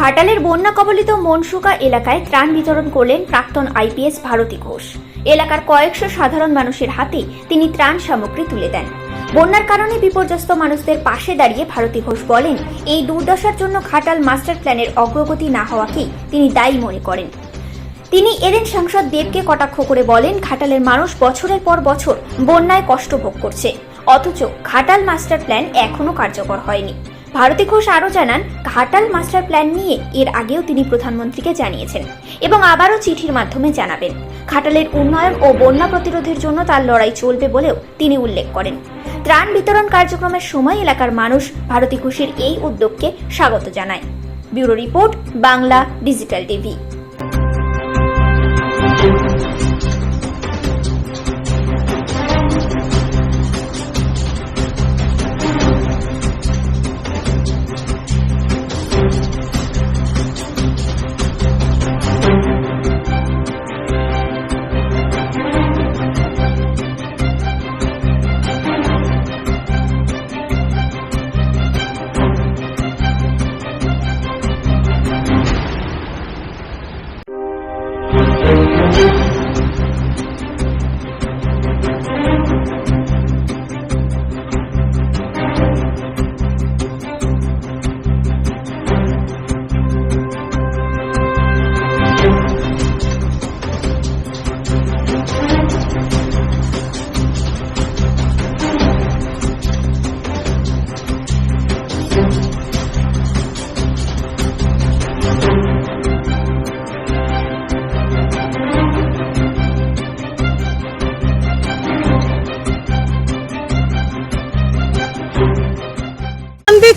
ঘাটালের বন্যা কবলিত মনসুকা এলাকায় ত্রাণ বিতরণ করলেন প্রাক্তন আইপিএস ভারতী ঘোষ। এলাকার কয়েকশো সাধারণ মানুষের হাতে তিনি ত্রাণ সামগ্রী তুলে দেন। বন্যার কারণে বিপর্যস্ত মানুষদের পাশে দাঁড়িয়ে ভারতী ঘোষ বলেন, এই দুর্দশার জন্য ঘাটাল মাস্টার প্ল্যানের অগ্রগতি না হওয়াকেই তিনি দায়ী মনে করেন। তিনি এদিন সাংসদ দেবকে কটাক্ষ করে বলেন, ঘাটালের মানুষ বছরের পর বছর বন্যায় কষ্ট ভোগ করছে। অথচ ঘাটাল মাস্টার প্ল্যান এখনও কার্যকর হয়নি। ভারতী ঘোষ আরও জানান, ঘাটাল মাস্টার প্ল্যান নিয়ে এর আগেও তিনি প্রধানমন্ত্রীকে জানিয়েছেন এবং আবারও চিঠির মাধ্যমে জানাবেন। ঘাটালের উন্নয়ন ও বন্যা প্রতিরোধের জন্য তার লড়াই চলবে বলেও তিনি উল্লেখ করেন। ত্রাণ বিতরণ কার্যক্রমের সময় এলাকার মানুষ ভারতী ঘোষের এই উদ্যোগকে স্বাগত জানায়। Bureau report, Bangla digital TV.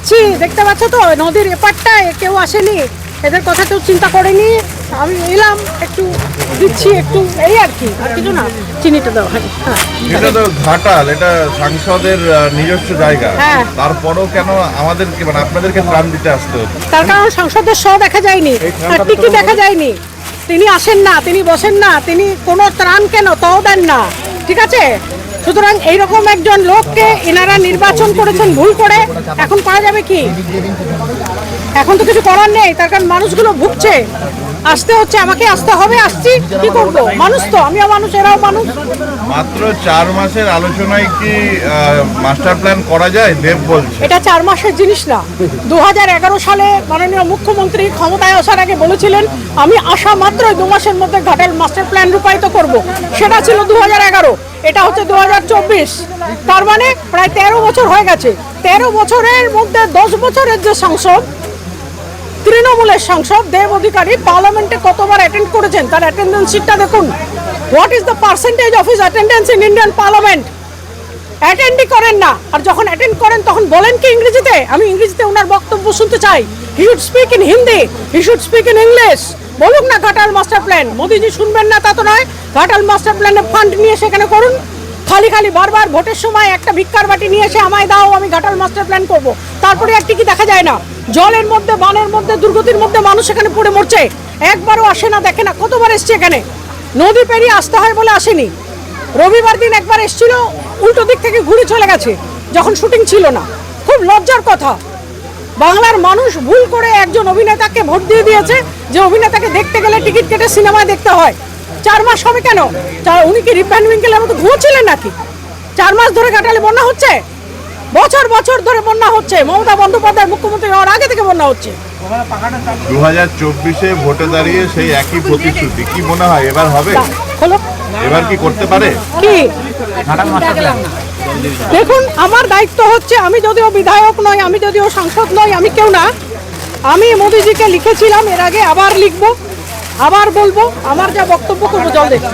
দিচ্ছি দেখতে পাচ্ছ তো নদীর এপারটায় কেউ আসেনি এদের কথা কেউ চিন্তা করেনি। আমি এলাম একটু দিচ্ছি একটু এই আর কি আর কিছু না চিনিটা দাও হ্যাঁ হ্যাঁ। এটা তো ঘাটাল এটা সাংসদের নিজস্ব জায়গা। হ্যাঁ। তারপরেও কেন আমাদেরকে মানে আপনাদেরকে ত্রাণ দিতে আসতে হতো তার কারণ সংসদের শ দেখা যায়নি আর টিকি দেখা যায়নি। তিনি আসেন না তিনি বসেন না তিনি কোনো ত্রাণ কেন তাও দেন না ঠিক আছে? সুতরাং এইরকম একজন লোককে এনারা নির্বাচন করেছেন ভুল করে এখন করা যাবে কি? এখন তো কিছু করার নেই তার কারণ মানুষগুলো ভুগছে। আসতে হচ্ছে আমাকে আসতে হবে আসছি কি করব? মানুষ তো আমিও মানুষ এরাও মানুষ। মাত্র চার মাসের আলোচনায় কি মাস্টার প্ল্যান করা যায়? দেব বলছে। এটা চার মাসের জিনিস না। দু হাজার এগারো সালে মাননীয় মুখ্যমন্ত্রী ক্ষমতায় আসার আগে বলেছিলেন আমি আসা মাত্রই দু মাসের মধ্যে ঘাটাল মাস্টার প্ল্যান রূপায়িত করব। সেটা ছিল দু হাজার এগারো। এটা হচ্ছে দু হাজার চব্বিশ। তার মানে প্রায় তেরো বছর হয়ে গেছে। তেরো বছরের মধ্যে দশ বছরের যে সংসদ, তৃণমূলের সাংসদ, দেব অধিকারী, পার্লামেন্টে কতবার অ্যাটেন্ড করেছেন, তার অ্যাটেন্ডেন্স শিটটা দেখুন। What is the percentage of attendance in Indian parliament অ্যাটেন্ডই করেন না। আর যখন অ্যাটেন্ড করেন, তখন বলেন কি ইংরেজিতে? আমি ইংরেজিতে ওনার বক্তব্য শুনতে চাই। He should speak in Hindi he should speak in English বলুন না ঘাটাল মাস্টার প্ল্যান মোদিজি শুনবেন না, তা তো নয়। ঘাটাল মাস্টার প্ল্যানে ফান্ড নিয়ে সেখানে করুন। খালি খালি বারবার ভোটের সময় একটা ভিক্ষার বাটি নিয়ে এসে আমায় দাও, আমি ঘাটাল মাস্টার প্ল্যান করব। তারপরে আর কি দেখা যায় না। জলের মধ্যে, বানের মধ্যে, দুর্গতির মধ্যে মানুষ এখানে পড়ে মরছে। একবারও আসে না, দেখে না। কতবার এসছে এখানে? নদী পেরিয়ে আসতে হয় বলে আসেনি। রবিবার দিন একবার এসেছিল, উল্টো দিক থেকে ঘুরে চলে গেছে, যখন শুটিং ছিল না। খুব লজ্জার কথা। বাংলার মানুষ ভুল করে একজন অভিনেতাকে ভোট দিয়ে দিয়েছে যে অভিনেতাকে দেখতে গেলে টিকিট কেটে সিনেমায় দেখতে হয়। চার মাস হবে কেন? উনি কি রিপ্যান উইঙ্কেলের মতো ঘুমোচ্ছিলেন নাকি? চার মাস ধরে কাটালে বন্যা হচ্ছে? বছর বছর ধরে বন্যা হচ্ছে। মমতা বন্দ্যোপাধ্যায় মুখ্যমন্ত্রী হওয়ার আগে থেকে বন্যা হচ্ছে। দু হাজার চব্বিশে ভোটে দাঁড়িয়ে সেই একই প্রতিশ্রুতি। কি মনে হয় এবার হবে? এবার কি করতে পারে? কি? দেখুন, আমার দায়িত্ব হচ্ছে, আমি যদিও বিধায়ক নই, আমি যদিও সাংসদ নই, আমি কেউ না। আমি মোদিজিকে লিখেছিলাম, এর আগে আবার লিখব, আবার বলব, আমার যা বক্তব্য করব, জল দেখব